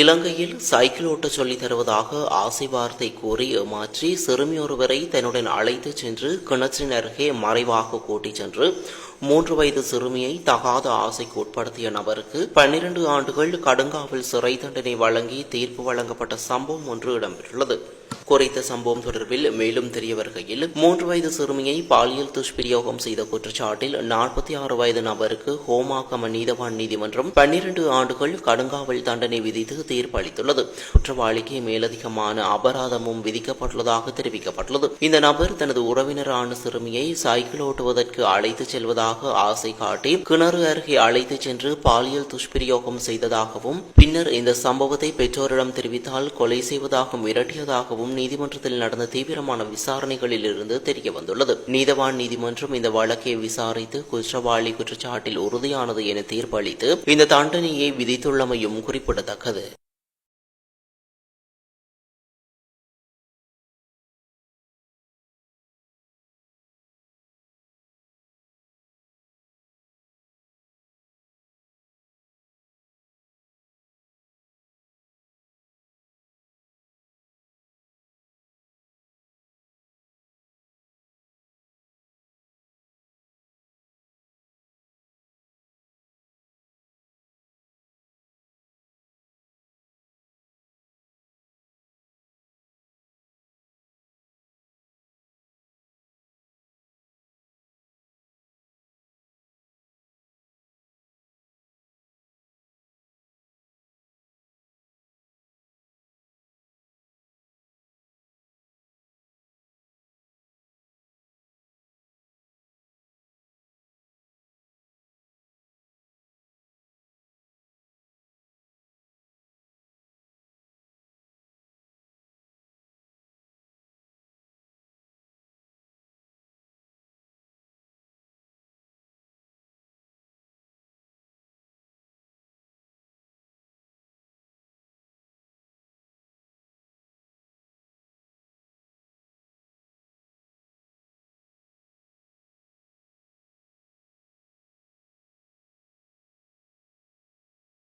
இலங்கையில் சைக்கிள் ஓட்ட சொல்லித் தருவதாக ஆசை வார்த்தை கூறி ஏமாற்றி சிறுமி ஒருவரை தன்னுடன் அழைத்துச் சென்று கிணற்றின் அருகே மறைவாக கூட்டிச் சென்று மூன்று வயது சிறுமியை தகாத ஆசைக்கு உட்படுத்திய நபருக்கு பன்னிரண்டு ஆண்டுகள் கடுங்காவல் சிறை தண்டனை வழங்கி தீர்ப்பு வழங்கப்பட்ட சம்பவம் ஒன்று இடம்பெற்றுள்ளது. குறித்த சம்பவம் தொடர்பில் மேலும் தெரிய வருகையில் மூன்று வயது சிறுமியை பாலியல் துஷ்பிரயோகம் செய்த குற்றச்சாட்டில் நாற்பத்தி ஆறு வயது நபருக்கு ஹோமாகம நீதவான் நீதிமன்றம் பன்னிரண்டு ஆண்டுகள் கடுங்காவல் தண்டனை விதித்து தீர்ப்பு அளித்துள்ளது குற்றவாளிக்கு மேலதிகமான அபராதமும் விதிக்கப்பட்டுள்ளதாக தெரிவிக்கப்பட்டுள்ளது. இந்த நபர் தனது உறவினரான சிறுமியை சைக்கிள் ஓட்டுவதற்கு அழைத்துச் செல்வதாக ஆசை காட்டி கிணறு அருகே அழைத்துச் சென்று பாலியல் துஷ்பிரயோகம் செய்ததாகவும் பின்னர் இந்த சம்பவத்தை பெற்றோரிடம் தெரிவித்தால் கொலை செய்வதாக மிரட்டியதாகவும் நீதிமன்றத்தில் நடந்த தீவிரமான விசாரணைகளில் இருந்து தெரிய வந்துள்ளது. நீதவான் நீதிமன்றம் இந்த வழக்கை விசாரித்து குற்றவாளி குற்றச்சாட்டில் உறுதியானது என தீர்ப்பளித்து இந்த தண்டனையை விதித்துள்ளமையும் குறிப்பிடத்தக்கது.